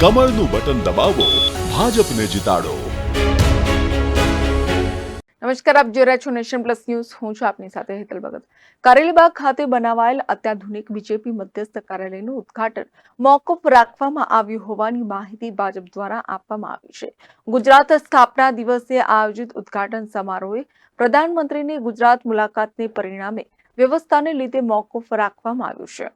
કમળનું button દબાવો, ભાજપને જીતાડો. નમસ્કાર, આપ જોઈ રહ્યા છો નેશન પ્લસ ન્યૂઝ. હું છું આપની સાથે હેતલ ભગત. કારેલીબાગ ખાતે બનાવાયેલ અત્યાધુનિક બીજેપી મધ્યસ્થ કાર્યાલયનું ઉદ્ઘાટન મોકૂફ રાખવામાં આવ્યું હોવાની માહિતી ભાજપ દ્વારા આપવામાં આવી છે. ગુજરાત સ્થાપના દિવસે આયોજિત ઉદ્ઘાટન સમારોહે પ્રધાનમંત્રીની ગુજરાત મુલાકાતને પરિણામે વ્યવસ્થાને લીધે મોકૂફ રાખવામાં આવ્યું છે.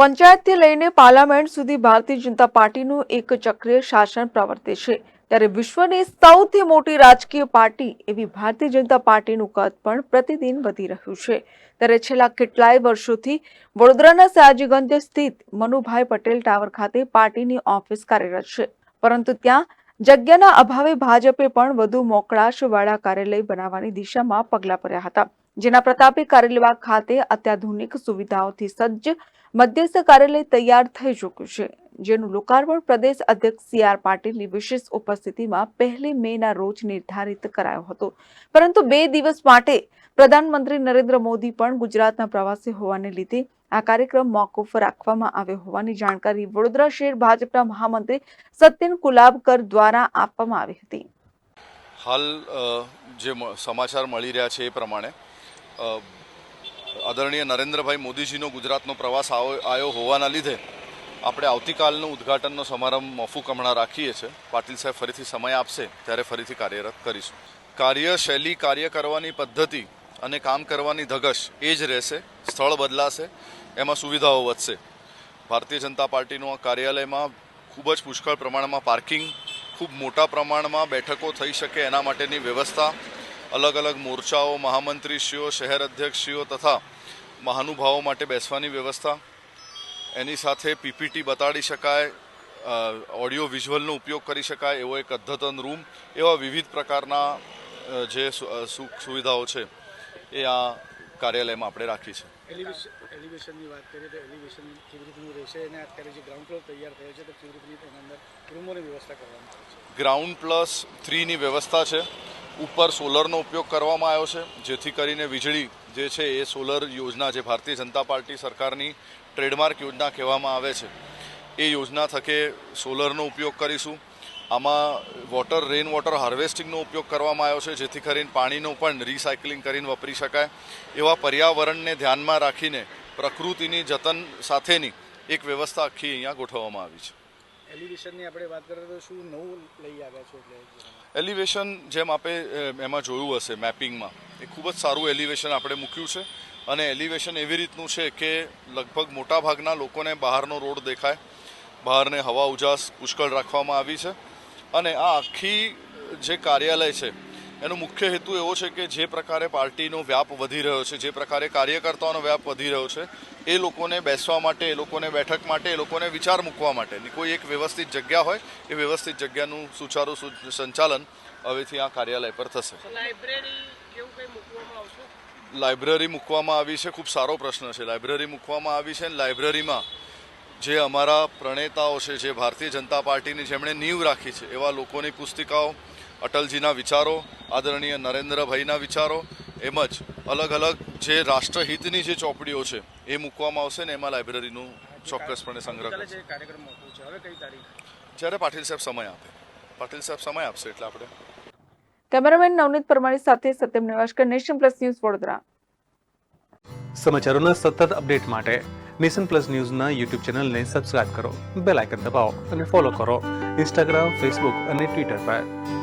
પંચાયતથી લઈને પાર્લામેન્ટ સુધી ભારતીય જનતા પાર્ટીનું એક ચક્રીય શાસન પ્રવર્તે છે. ત્યારે વિશ્વની સૌથી મોટી રાજકીય પાર્ટી એવી ભારતીય જનતા પાર્ટીનું કદ પણ પ્રતિદિન વધી રહ્યું છે. ત્યારે છેલ્લા કેટલાય વર્ષોથી વડોદરાના સયાજીગંજ સ્થિત મનુભાઈ પટેલ ટાવર ખાતે પાર્ટીની ઓફિસ કાર્યરત છે. પરંતુ ત્યાં જગ્યાના અભાવે ભાજપે પણ વધુ મોકળાશવાળા કાર્યાલય બનાવવાની દિશામાં પગલાં ભર્યા હતા. જેના પ્રતાપે કાર્યાલયબાગ ખાતે અત્યાધુનિક સુવિધાઓથી સજ્જ મધ્યસ્થ કાર્યાલય તૈયાર થઈ ચૂક્યું છે, જેનું લોકાર્પણ પ્રદેશ અધ્યક્ષ સી આર પાટીલની વિશેષ ઉપસ્થિતિમાં પહેલી મે ના રોજ નિર્ધારિત કરાયો હતો. પરંતુ બે દિવસ માટે પ્રધાનમંત્રી નરેન્દ્ર મોદી પણ ગુજરાતના પ્રવાસે હોવાને લીધે આ કાર્યક્રમ મોકૂફ રાખવામાં આવ્યો હોવાની જાણકારી વડોદરા શહેર ભાજપના મહામંત્રી સત્યન કુલાબકર દ્વારા આપવામાં આવી હતી. હાલ જે સમાચાર મળી રહ્યા છે એ પ્રમાણે આદરણીય નરેન્દ્રભાઈ મોદીજીનો ગુજરાતનો પ્રવાસ આવો આવ્યો હોવાના લીધે આપણે આવતીકાલનો ઉદ્ઘાટનનો સમારંભ મોફૂક હમણાં રાખીએ છીએ. પાટીલ સાહેબ ફરીથી સમય આપશે, ત્યારે ફરીથી કાર્યરત કરીશું. કાર્યશૈલી, કાર્ય કરવાની પદ્ધતિ અને કામ કરવાની ધગશ એ જ રહેશે, સ્થળ બદલાશે, એમાં સુવિધાઓ વધશે. ભારતીય જનતા પાર્ટીનું આ કાર્યાલયમાં ખૂબ જ પુષ્કળ પ્રમાણમાં પાર્કિંગ, ખૂબ મોટા પ્રમાણમાં બેઠકો થઈ શકે એના માટેની વ્યવસ્થા અલગ અલગ મોરચાઓ મહામંત્રીશ્રીઓ શહેર અધ્યક્ષશ્રીઓ તથા મહાનુભાવો માટે બેસવાની વ્યવસ્થા. એની સાથે પીપીટી બતાડી શકાય ઓડિયો વિઝ્યુઅલનો ઉપયોગ કરી શકાય એવો એક અદ્યતન રૂમ એવા વિવિધ પ્રકારના જે સુખ સુવિધાઓ છે એ આ કાર્યાલયમાં આપણે રાખી છે. એલિવેશનની વાત કરીએ તો એલિવેશન કેવી રીતનું રહેશે? અને અત્યારે જે ગ્રાઉન્ડ ફ્લોર તૈયાર થયો છે તો કેવી રીતની તેના અંદર રૂમોની વ્યવસ્થા કરવામાં આવે છે? ગ્રાઉન્ડ પ્લસ થ્રીની વ્યવસ્થા છે. ઉપર સોલરનો ઉપયોગ કરવામાં આવ્યો છે, જેથી કરીને વીજળી જે છે એ સોલર યોજના જે ભારતીય જનતા પાર્ટી સરકારની ટ્રેડમાર્ક યોજના કહેવામાં આવે છે, એ યોજના થકે સોલરનો ઉપયોગ કરીશું. આમાં વોટર, રેઇન વોટર હાર્વેસ્ટિંગનો ઉપયોગ કરવામાં આવ્યો છે, જેથી કરીને પાણીનો પણ રિસાયકલિંગ કરીને વાપરી શકાય. એવા પર્યાવરણને ધ્યાનમાં રાખીને પ્રકૃતિની જતન સાથેની એક વ્યવસ્થા આખી અહીંયા ગોઠવવામાં આવી છે. એલિવેશનની આપણે વાત કરીએ તો શું નવું લઈ આવ્યા છો એલિવેશન જેમ આપણે એમાં જોયું હશે મેપિંગમાં, એ ખૂબ જ સારું એલિવેશન આપણે મૂક્યું છે. અને એલિવેશન એવી રીતનું છે કે લગભગ મોટાભાગના લોકોને બહારનો રોડ દેખાય, બહારને હવા ઉજાસ પુષ્કળ રાખવામાં આવી છે. અને આ આખી જે કાર્યાલય છે એનો મુખ્ય હેતુ એવો છે કે જે પ્રકારે પાર્ટીનો વ્યાપ વધી રહ્યો છે જે પ્રકારે કાર્યકર્તાઓનો વ્યાપ વધી રહ્યો છે એ લોકોને બેસવા માટે એ લોકોને બેઠક માટે એ લોકોને વિચાર મૂકવા માટેની કોઈ એક વ્યવસ્થિત જગ્યા હોય એ વ્યવસ્થિત જગ્યાનું સુચારું સંચાલન હવેથી આ કાર્યાલય પર થશે. લાઇબ્રેરી મૂકવામાં આવી છે ખૂબ સારો પ્રશ્ન છે. લાઇબ્રેરી મૂકવામાં આવી છે અને લાઇબ્રેરીમાં જે અમારા પ્રણેતાઓ છે જે ભારતીય જનતા પાર્ટીની જેમણે નીંવ રાખી છે એવા લોકોની પુસ્તિકાઓ અટલજીના વિચારો આદરણીય નરેન્દ્રભાઈના વિચારો એમ જ અલગ અલગ જે રાષ્ટ્રહિતની જે ચોપડીઓ છે એ મૂકવામાં આવશે ને એમાં લાઇબ્રેરીનું ચોક્કસપણે સંગ્રહ આવતીકાલે કરશે. જે કાર્યક્રમ મોકલું છે. હવે કઈ તારીખ? જ્યારે પાટીલ સાહેબ સમય આપે. પાટીલ સાહેબ સમય આપશે એટલે આપણે કેમેરામેન નવનીત પરમારી સાથે સત્યમ નેવાશકર નેશન પ્લસ ન્યૂઝ વડોદરા. સમાચારોના સતત અપડેટ માટે નેશન પ્લસ ન્યૂઝના યુટ્યુબ ચેનલને સબસ્ક્રાઇબ કરો બેલ આઇકન દબાવો અને ફોલો કરો. ઇન્સ્ટાગ્રામ ફેસબુક અને ટ્વિટર પર.